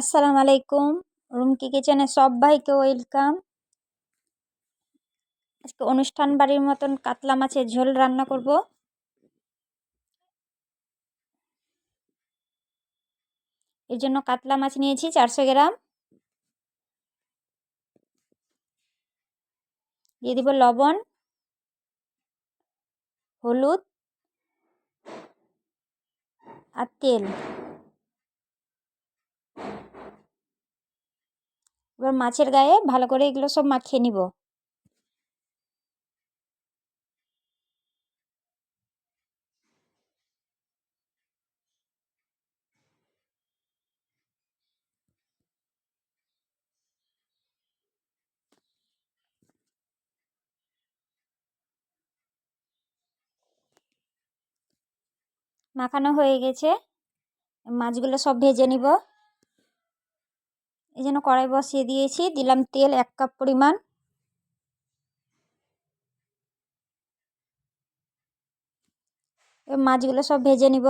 আসসালামু আলাইকুম। রুমকি কিচেনে সবাইকে ওয়েলকাম। আজকে অনুষ্ঠান বাড়ির মতন কাতলা মাছের ঝোল রান্না করব। এর জন্য কাতলা মাছ নিয়েছি চারশো গ্রাম। দিয়ে দিব লবণ, হলুদ আর তেল। এবার মাছের গায়ে ভালো করে এগুলো সব মাখিয়ে নিব। মাখানো হয়ে গেছে। মাছগুলো সব ভেজে নিব। এই জন্য কড়াই বসিয়ে দিয়েছি। দিলাম তেল এক কাপ পরিমাণ। মাছগুলো সব ভেজে নিব।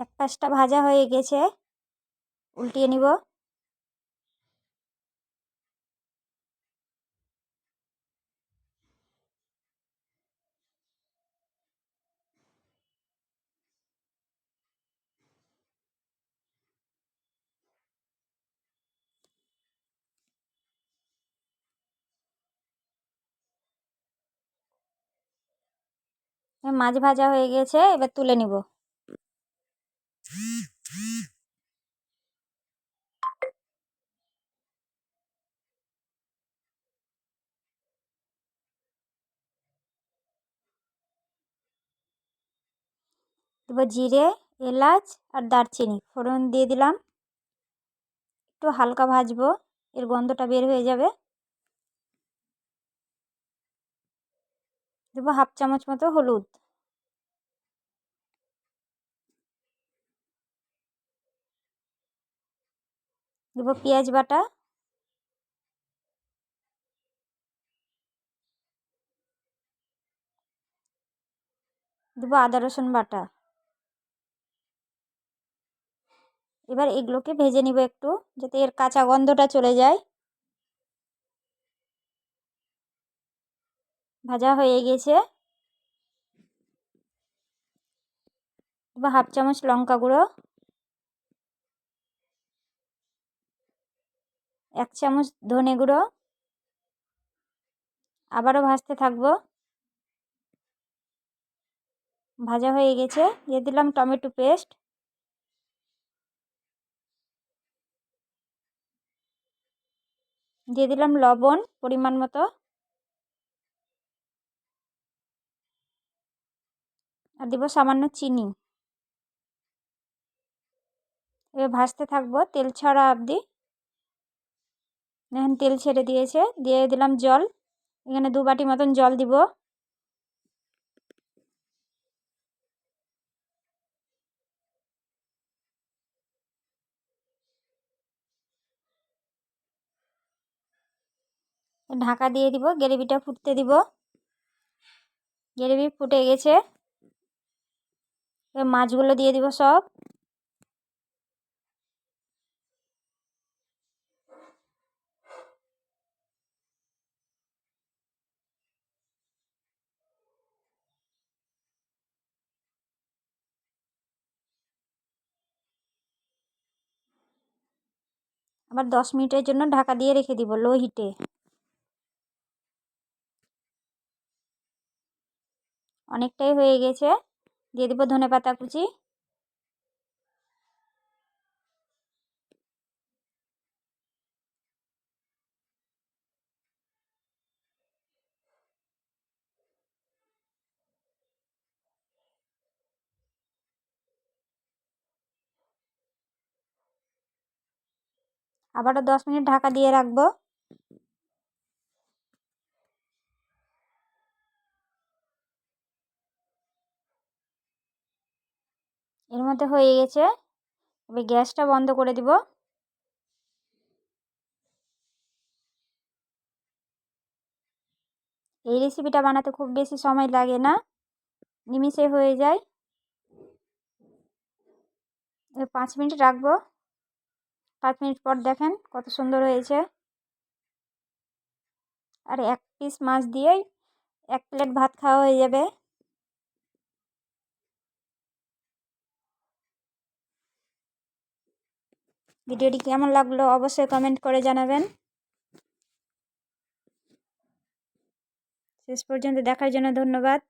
এক পাশটা ভাজা হয়ে গেছে। উল্টিয়ে নিব। মাছ ভাজা হয়ে গেছে এবার তুলে নিব। এবার জিরে, এলাচ আর দারচিনি ফোড়ন দিয়ে দিলাম। একটু হালকা ভাজবো, এর গন্ধটা বের হয়ে যাবে। দেবো হাফ চামচ মতো হলুদ। দেবো পেঁয়াজ বাটা। দেবো আদা রসুন বাটা। এবার এগুলোকে ভেজে নিব একটু, যাতে এর কাঁচা গন্ধটা চলে যায়। ভাজা হয়ে গেছে। এবার হাফ চামচ লঙ্কা গুঁড়ো। এক চামচ ধনে গুঁড়ো। আবারও ভাজতে থাকব। ভাজা হয়ে গেছে। দিয়ে দিলাম টমেটো পেস্ট। দিয়ে দিলাম লবণ পরিমাণ মতো। আর দিব সামান্য চিনি। এবার ভাজতে থাকব তেল ছাড়া অবধি। এখন তেল ছেড়ে দিয়েছে, দিয়ে দিলাম জল। এখানে দু বাটি মতন জল দিব। ঢাকা দিয়ে দিব, গ্রেভিটা ফুটতে দিব। গ্রেভি ফুটে গেছে। মাছগুলো দিয়ে দিব সব। আবার দশ মিনিটের জন্য ঢাকা দিয়ে রেখে দিব লো হিটে। অনেকটাই হয়ে গেছে। দিয়ে দিব ধনে পাতা কুচি। আবারও দশ মিনিট ঢাকা দিয়ে রাখব। এর মধ্যে হয়ে গেছে। এবার গ্যাসটা বন্ধ করে দিব। এই রেসিপিটা বানাতে খুব বেশি সময় লাগে না। নিমিষে হয়ে যায়। পাঁচ মিনিট রাখব। পাঁচ মিনিট পর দেখেন কত সুন্দর হয়েছে। আর এক পিস মাছ দিয়েই এক প্লেট ভাত খাওয়া হয়ে যাবে। ভিডিওটি কেমন লাগল অবশ্যই কমেন্ট করে জানাবেন। শেষ পর্যন্ত দেখার জন্য ধন্যবাদ।